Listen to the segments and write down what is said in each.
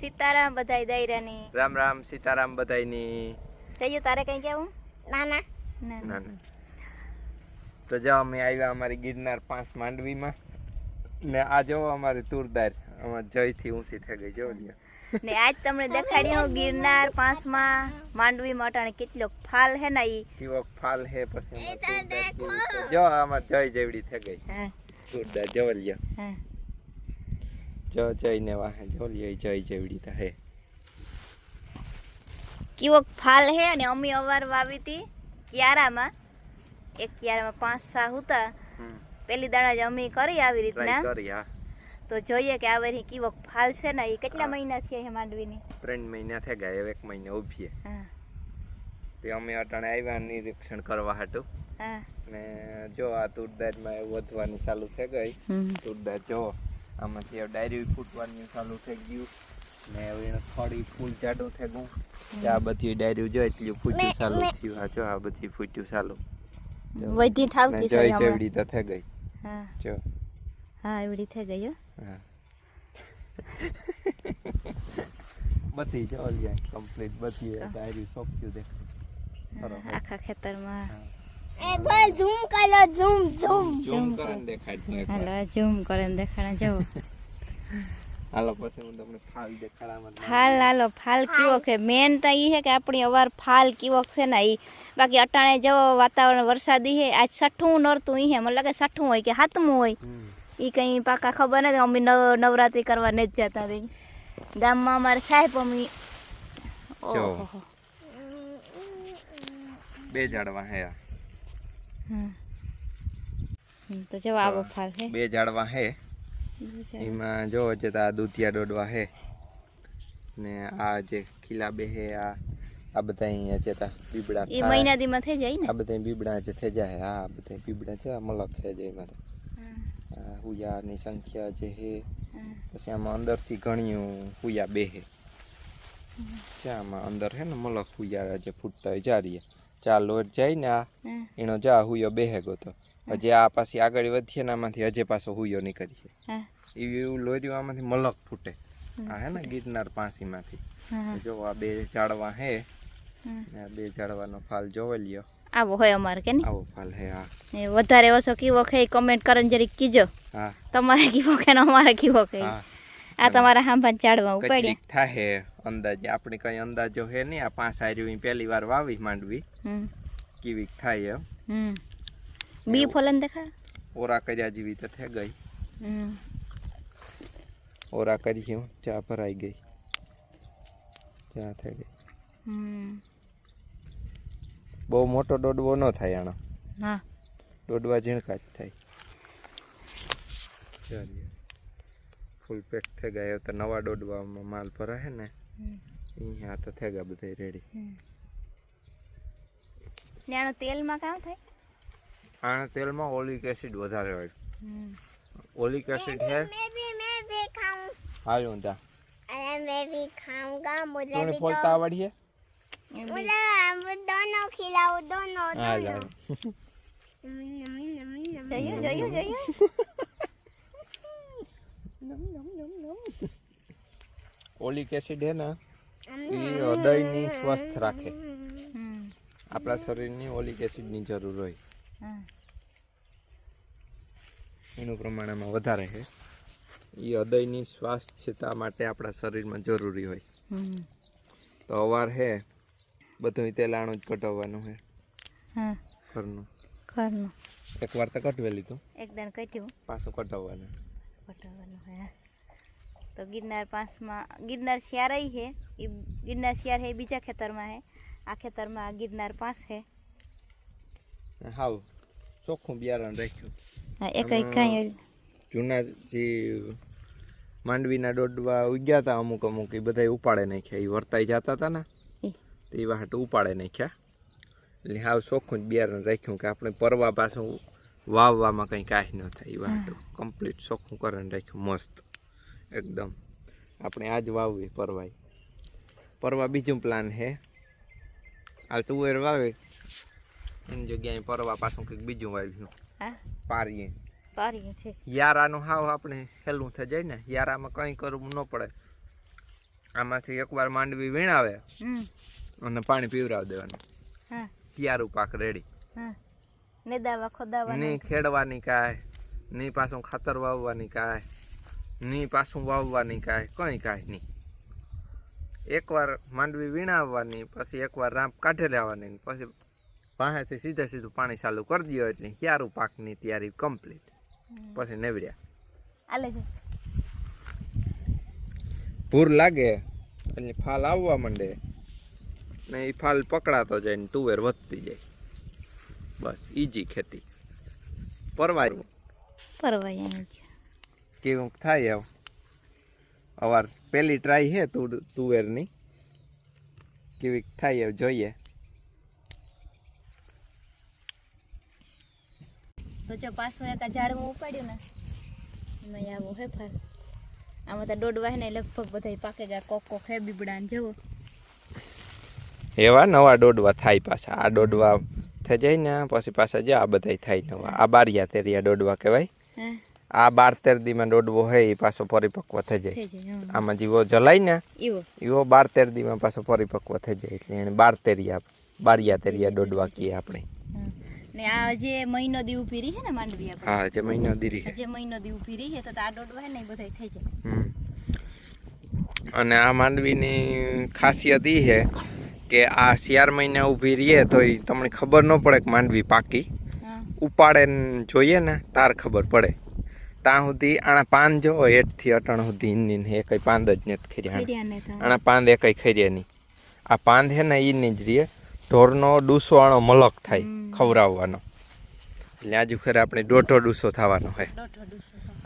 સીતારામ બધાય દાયરાની. રામ રામ સીતારામ બધાયની. જઈએ તારે કઈ કેવું ના ના. ના ના. ના તો જો અમે આવ્યા અમારી ગિરનાર પાંચ માંડવીમાં. ને આ જો અમારી તુરદાર અમાર જયથી ઊંચી થઈ ગઈ જો ને આજ તમને દેખાડી હું ગિરનાર પાંચમાં માંડવી મટાણે કેટલો ફાલ હે ને ઈ. કેવો ફાલ હે પછી જો અમાર જય જેવડી થઈ ગઈ. હા. તુરદાર જો લ્યો. હા. જો જયને વાહે જો જય જેવડી તો કિવક ફાલ હે અને અમી અવાર વાવી હતી ક્યારામાં. એક ક્યારામાં પાંચ સા હતા. પેલી દાડા જ અમી કરી આવી રીતના. તો જોઈએ કે આ વરી કિવક ફાલ છે ને એ કેટલા મહિના થયા છે માંડવીની? ત્રણ મહિના થયા ગયા એક મહિને ઊભી તે અમે અટાણે આવ્યા નિરીક્ષણ કરવા હાટું. ને જો આ તુરદારમાં એવું વધવાની ચાલુ થઈ ગઈ. તુરદાર જો આમાંથી હવે ડાયરી ફૂટવાની ચાલુ થઈ ગયું. ને હવે એને ખડી ફૂલ જાડું થઈ ગયું. કે આ બધી ડાયરી જો એટલી ફૂટ્યું ચાલુ થયું. આ જો આ બધી ફૂટ્યું ચાલુ. વધી ને ઠાવતી છે જય હમણાં. જેવડી તો થઈ ગઈ. હા. જો. હા એવડી થઈ ગઈ હો. હા. બધી જો કમ્પ્લીટ બધી ડાયરી સોંપ્યું દેખાય. બરોબર. આખા ખેતરમાં. એ ભાઈ ઝૂમ કરો ઝૂમ ઝૂમ. ઝૂમ કરીને દેખાડતું હાલો ઝૂમ કરીને દેખાડા જવો હાલો પછી હું તમને ફાલ હાલો ફાલ કેવો છે? મેન તો ઈ છે કે આપણી અવાર ફાલ કેવો છે ને ઈ. બાકી અટાણે જવો વાતાવરણ વરસાદી છે આજ છઠ્ઠું નરતું ઈ હે મને લાગે છઠ્ઠું હોય કે સાતમું હોય. ઈ કઈ પાકા ખબર નથી અમે નવ નવરાત્રી કરવા નથી જતા રહી ગામમાં અમારે સાહેબ અમે ઓહો બે જાડવા હે તો જો આવો ફાલ છે બે ઝાડવા હે એમાં જો છે તો આ દૂધિયા ડોડવા હે ને આ જે ખીલા બે હે આ આ બધા અહીંયા છે તા બીબડા એ થાય. મહિના દીમાં થઈ જાય ને આ બધા બીબડા જે થઈ જાય આ બધા બીબડા છે આ મલક છે જે એમાં તો. આ હુયાની સંખ્યા જે હે હા. પછી આમાં અંદરથી ઘણિયું હુયા બે હે છે આમાં અંદર હે ને મલક હુયા જે ફૂટતા હોય જારીએ ચાર લોટ જાય ને આ એનો જા હુયો બેહે તો. હજી આ પાછી આગળ વધીએ ને આમાંથી હજે પાછો હુયો નીકળીએ. એવું એવું લોર્યું આમાંથી મલક ફૂટે. આ હે ને ગિરનાર પાસીમાંથી. હા. જો આ બે ઝાડવા હે. આ બે ઝાડવાનો ફાલ જોવે લ્યો. આવો હોય અમારે કે નહીં? આવો ફાલ હે આ. વધારે ઓછો કીવો ખાઈ કમેન્ટ કરીને જરીક કીજો. હા. તમારે કીવો કે અમારે કીવો ખાઈ હા. આ તમારા હાંભા ચાડવા ઉપાડ્યા. થાહે અંદાજે? આપણે કઈ અંદાજો હે નહીં આ પાંચ આર્યું પહેલી વાર વાવી માંડવી. કેવી થાય એમ? બી ફોલન દેખા ઓરા કર્યા જેવી તો થઈ ગઈ. ઓરા કરી હું ચા ભરાઈ ગઈ. ચા થઈ ગઈ. બહુ મોટો દોડવો ન થાય આનો. હા. દોડવા ઝીણકા જ થાય. ચાલીએ. ફૂલ પેક થઈ ગયા હવે તો નવા દોડવામાં માલ ભરાય ને હમ. અહીંયા તો થઈ ગયા બધા રેડી ને આનું તેલમાં કામ થાય આના તેલમાં ઓલિક એસિડ વધારે હોય હમ ઓલિક એસિડ હે मैं भी मैं भी खाऊं હાલ હું તા अरे मैं भी खाऊंगा मुझे તું भी ફોલતા दो આવડીએ એ બી. मुझे वो दोनों खिलाओ दोनों હા दोनों લાવ नम, नम, ઓલિક એસિડ હે ને એ હૃદયની સ્વસ્થ રાખે. આપણા શરીરની ઓલિક એસિડની જરૂર હોય. એનું પ્રમાણ આમાં વધારે છે. એ હૃદયની સ્વાસ્થ્યતા માટે આપણા શરીરમાં જરૂરી હોય. તો અવાર હે બધું તેલાણું જ કટાવવાનું છે હા. ઘરનું. ઘરનું. એકવાર તો કટવે લીધું એકદમ કટ્યું પાછું કટાવવાનું પટાવવાનું હે. તો ગિરનાર પાંચમાં ગિરનાર શિયારાઈ છે. એ ગિરનાર શિયાર છે બીજા ખેતરમાં છે. આ ખેતરમાં ગિરનાર પાંચ છે. હાવ ચોખ્ખું બિયારણ રાખ્યું. હા એક કાંઈ જૂના જે માંડવીના દોડવા ઉગ્યા હતા અમુક અમુક એ બધા ઉપાડે નાખ્યા. એ વર્તાઈ જતા હતા ને તે વાહટ ઉપાડે નાખ્યા. એટલે હાવ ચોખ્ખું જ બિયારણ રાખ્યું કે આપણે પરવા પાછું વાવવામાં કંઈ કાંઈ ન થાય. એ વાહટ કમ્પ્લીટ ચોખ્ખું કરીને રાખ્યું મસ્ત. એકદમ. આપણે આજ વાવવી પરવાય પરવા બીજું પ્લાન છે. હાલ તુવેર વાવે. એની જગ્યાએ પરવા પાછું કંઈક બીજું વાવ્યું હા? પારીએ. પારી છે. યારાનું હાવ આપણે હેલું થઈ જાય ને યારામાં કંઈ કરવું ન પડે. આમાંથી એકવાર માંડવી વીણાવે અને પાણી પીવરાવી દેવાનું. હા. કિયારું પાક રેડી? ને દાવા ખોદાવા નહીં ખેડવાની કાય નહીં પાછું ખાતર વાવવાની કાંઈ. નહીં પાછું વાવવાની કાંઈ કંઈ કાંઈ નહીં. એકવાર માંડવી વીણાવવાની પછી એકવાર રાંપ કાઢે લેવાની ને પછી પાસેથી સીધે સીધું પાણી ચાલુ કરી દો એટલે ક્યારું પાકની તૈયારી કમ્પ્લીટ. પછી નેવડ્યા ભૂર લાગે એટલે ફાલ આવવા માંડે. ને એ ફાલ પકડાતો જાય ને તુવેર વધતી જાય. બસ ઈજી ખેતી. પરવાય પરવાય કેવું થાય આવ અવાર પહેલી ટ્રાય છે તું તુવેરની. કેવી થાય એવ જોઈએ. તો જો પાછું એક ઝાડવું ઉપાડ્યું ને એમાં આવું હે ફાલ આમાં તો દોડવા હે ને લગભગ બધા પાકે ગયા કોક કોક હે બીબડા ને જવો. એવા નવા દોડવા થાય પાછા. આ દોડવા થઈ જાય ને પછી પાછા જો આ બધા થાય નવા. આ બારિયા તેરિયા દોડવા કહેવાય. હા. આ બાર તેર દીમાં દોડવો હોય એ પાછો પરિપક્વ થઈ જાય. આમાં જીવો જલાય ને એવો બાર તેર દીમાં પાછો પરિપક્વ થઈ જાય એટલે એને બાર તેરિયા બારિયા તેરિયા દોડવા કહીએ આપણે. ને આ જે મહિનો દી ઊભી રહી છે ને માંડવી આપણે? હા જે મહિનો જે દી ઊભી રહી છે તો આ દોડવા હે ને એ થઈ જાય. હમ. અને આ માંડવીની ખાસિયત એ છે કે આ શિયાર મહિના ઊભી રહીએ તો તમને ખબર ન પડે કે માંડવી પાકી. ઉપાડે ને જોઈએ ને તાર ખબર પડે. ત્યાં સુધી આણા પાન જો હેઠથી અટણ સુધી ઈની એ કઈ પાંદ જ નથી ખેર્યા આણા પાંદ એ કઈ ખેર્યા નહીં. આ પાંદ હે ને ઈની જ રીએ. ઢોરનો ડૂસો આણો મલક થાય ખવરાવવાનો એટલે આજુ ખરે આપણે દોઢો ડૂસો થવાનો હોય.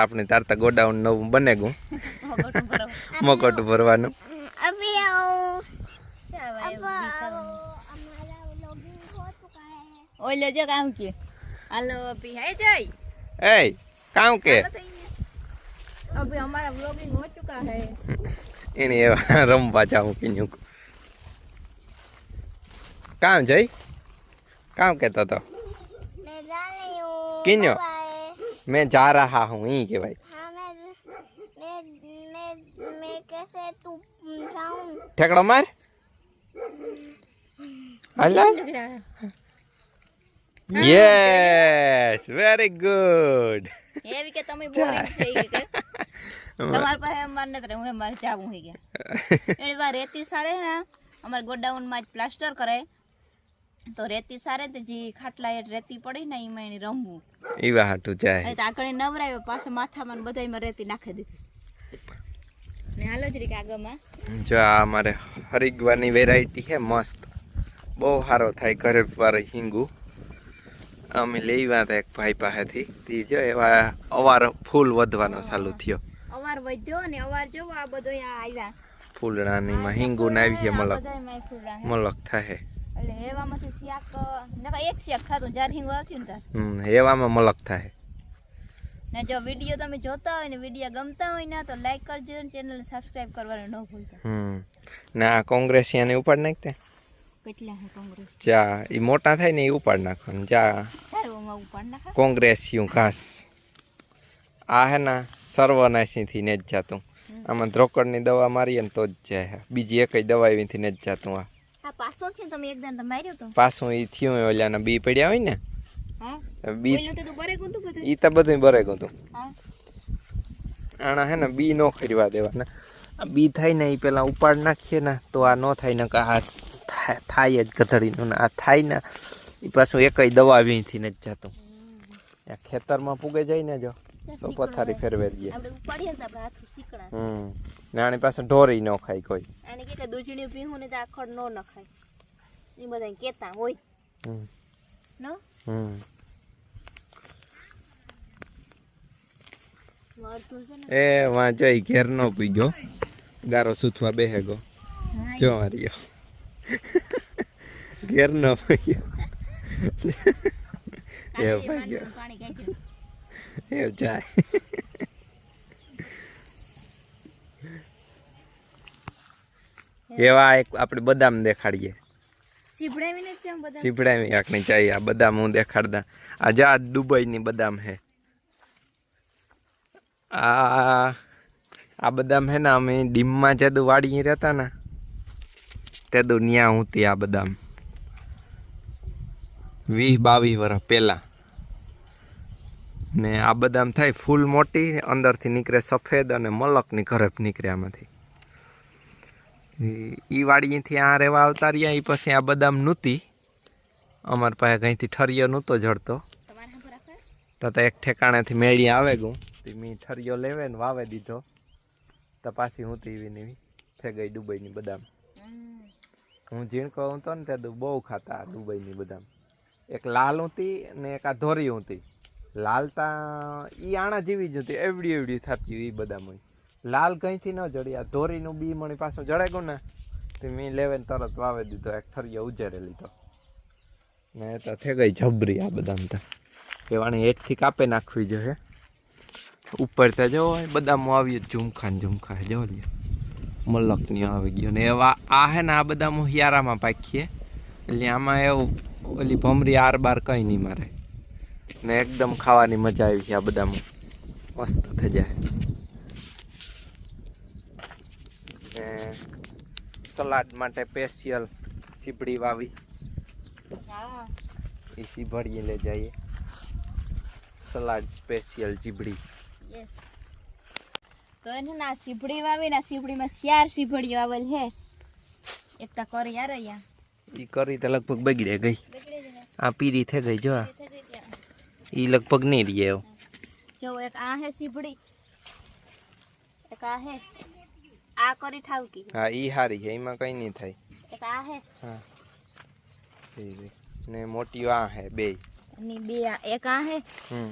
આપણે તારતા ગોડાઉન નવું બને ગું મકોટું ભરવાનું. ઓલો જો કામ કે હાલો પી હે જઈ એય કામ કે અભી हमारा व्लॉगिंग हो चुका है એને એવા રમવા જાઉં પીન્યું કામ જઈ કામ કહેતો તો मैं जा रही हूँ किन्यो? बाय મેં જા રહા હું ઈ કહેવાય हाँ मैं मैं मैं मैं कैसे तू जाऊँ ઠેકડો માર હાલા યસ વેરી ગુડ એવી કે તમે બોરિંગ થઈ ઈ તમારા પાસે માર નતરે હું મારે જાવું હઈ ગયા એની વાર રેતી સારે ને ગોડાઉનમાં જ પ્લાસ્ટર કરે તો રેતી સારે તે જે ખાટલા હેઠ રેતી પડી ને એમાં એને રમવું. ઈવા હાટું જાય. તો આગળ નવરાયો પાછો માથામાં બધાયમાં રેતી નાખી દીધી. ને હાલો જ રીક આગળમાં. જો આ અમારે હરિદ્વારની વેરાયટી છે મસ્ત. બહુ સારો થાય ઘરે પર હિંગુ. અમે લેવા હતા એક ભાઈ પાસેથી. તે જો એવા અવાર ફૂલ વધવાનો ચાલુ થયો. અવાર વધ્યો ને અવાર જોવો આ બધો આવ્યા. આવ્યા ફૂલડાનીમાં હિંગુ ના આવી છે મલક. મલક થાય એટલે હેવામાંથી શાક નકર એક શાક ખાતું જ્યારે હિંગ આવતી ને હમ એવામાં મલક થાય ને જો વીડિયો તમે જોતા હોય ને વીડિયો ગમતા હોય ને તો લાઈક કરજો અને ચેનલ સબસ્ક્રાઇબ કરવાનું ન ભૂલતા. હમ. ના કોંગ્રેસિયાને ઉપાડ નાખતા? જા એ મોટા થાય ને એ ઉપાડ નાખવાનું. જા કોંગ્રેસિયું ઘાસ. આ હે ના સર્વનાશીથી ને જ જાતું. આમાં ધ્રોકડની દવા મારીએ ને તો જ જાય બીજી એકય દવા એવીથી ને જ જાતું આ. પાછો એ થયું ઓલાના બી પડ્યા હોય ને. બી તો બધું? એ તો બધું બરે હતું આણા હે ને બી નો ખરીવા દેવાના. આ બી થાય ને એ પેલા ઉપાડ નાખીએ ને તો આ નો થાય ને કે આ થા- થાય જ ગધડીનું ને આ થાય ને એ પાછું એકય દવા વીથી નથી જતું. આ ખેતરમાં પૂગે જાય ને જો તો પથારી ફેરવે દઈએ આપણે ઉપાડીએ ને તો આપણે હાથું શીકણા હમ. ને આની પાસે ઢોરી ન ખાય કોઈ. આને કે કે દૂધણી ને તો આખડ નો નખાય. એ બધા કેતા હોય. હમ. નો? એ વાં ઘેર નો પી ગયો ગારો સૂથવા બેહે ગો જો માર્યો ઘેર ન પી ગયો એ ભાઈ જાય. એવા એક આપણે બદામ દેખાડીએ. સીપડાવી આંખની ચાઈ આ બદામ હું દેખાડતા. આ જા દુબઈની બદામ હે. આ આ બદામ હે ને અમે ડીમમાં જેદું વાળી રહેતા ને. તેદું ન્યા હુંતી આ બધા વીસ બાવીસ વર્ષ પહેલાં. ને આ બદામ થાય ફૂલ મોટી અંદરથી નીકળે સફેદ અને મલકની ઘરપ નીકળે આમાંથી. એ વાડીથી આ રહેવા આવતા રહ્યા એ પછી આ બદામ નહોતી અમાર પાસે કંઈથી ઠરિયો નહોતો જડતો. તો તો એક ઠેકાણેથી મેળી આવે ગયું. તે મેં ઠરિયો લેવે ને વાવે દીધો. તો પાછી હું તીવી ને થઈ ગઈ દુબઈની બદામ. હું ઝીણકો હતો ને ત્યાં બહુ ખાતા દુબઈની બધા એક લાલ હતી ને એક આ ધોરી હતી લાલતા એ આણા જેવી જ હતી, એવડી એવડી થતી એ બધામાં લાલ કંઈથી ન જડી, આ ધોરીનું બી મણી પાછું જડે ગયું ને તે મેં લેવેન તરત વાવે દીધો, એક ઠરિયો ઉજેરે લીધો ને તો થઈ ગઈ જબરી આ બદામ તો. એવાને હેઠથી કાપે નાખવી જોઈએ. ઉપર ત્યાં જવો બદામો આવીએ ઝુમખા ને ઝુમખા જો લ્યો. મલકની આવી ગયો ને એવા આ હે ને આ બદામો હિયારામાં પાકીએ. એટલે આમાં એવું, ઓલી ભમરી આર બાર કંઈ નહીં મારે. ને એકદમ ખાવાની મજા આવી છે આ બધામાં. મસ્ત થઈ જાય. ને સલાડ માટે સ્પેશિયલ સીપડી વાવી. એ સીભડીએ લઈ જઈએ. સલાડ સ્પેશિયલ ચીબડી તો એને ના સીપડી વાવી ના સીપડીમાં ચાર સીપડી વાવેલ છે. એક તો કરી યાર અહીંયા. એ કરી તો લગભગ બગડે ગઈ. આ પીરી થઈ ગઈ જો. એ લગભગ નહીં રહે એવો જો એક આ હે સીપડી એક આ હે આ કરી ઠાવકી. હા એ સારી છે એમાં કંઈ નહીં થાય. એક આ હે. હા ને મોટી આ હે બે. ની બે એક આ હે હમ.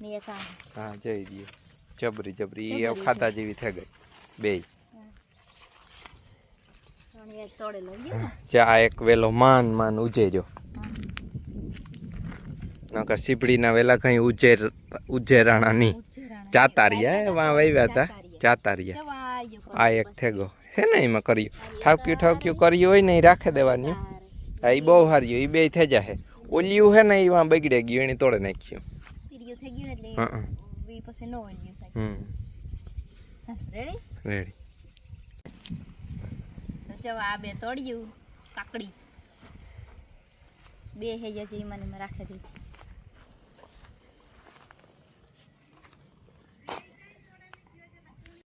ની એક આ હા જઈ દઈએ જબરી જબરી. એ ખાતા જેવી થઈ ગઈ. બે. ને. ચા એક વેલો માન માન ઉજેર્યો. નકર સીપડીના વેલા કઈ ઉજેર ઉજેરાણા નહીં જાતા રહ્યા હે વાં વાવ્યા હતા? ચાતા રહ્યા આ એક થેગો. હે ને એમાં કર્યું? ઠાવક્યું ઠાવક્યું કર્યું હોય ને એ રાખે દેવાની. હા. એ બહુ હાર્યું એ બે થઈ જાય ઓલિયું હે ને એ વાં બગડે ગયું એને તોડે નાખ્યું. એટલે હા હમ. રેડી રેડી જો આ બે તોડ્યું કાકડી. બે હૈયા જે મને રાખી દીધી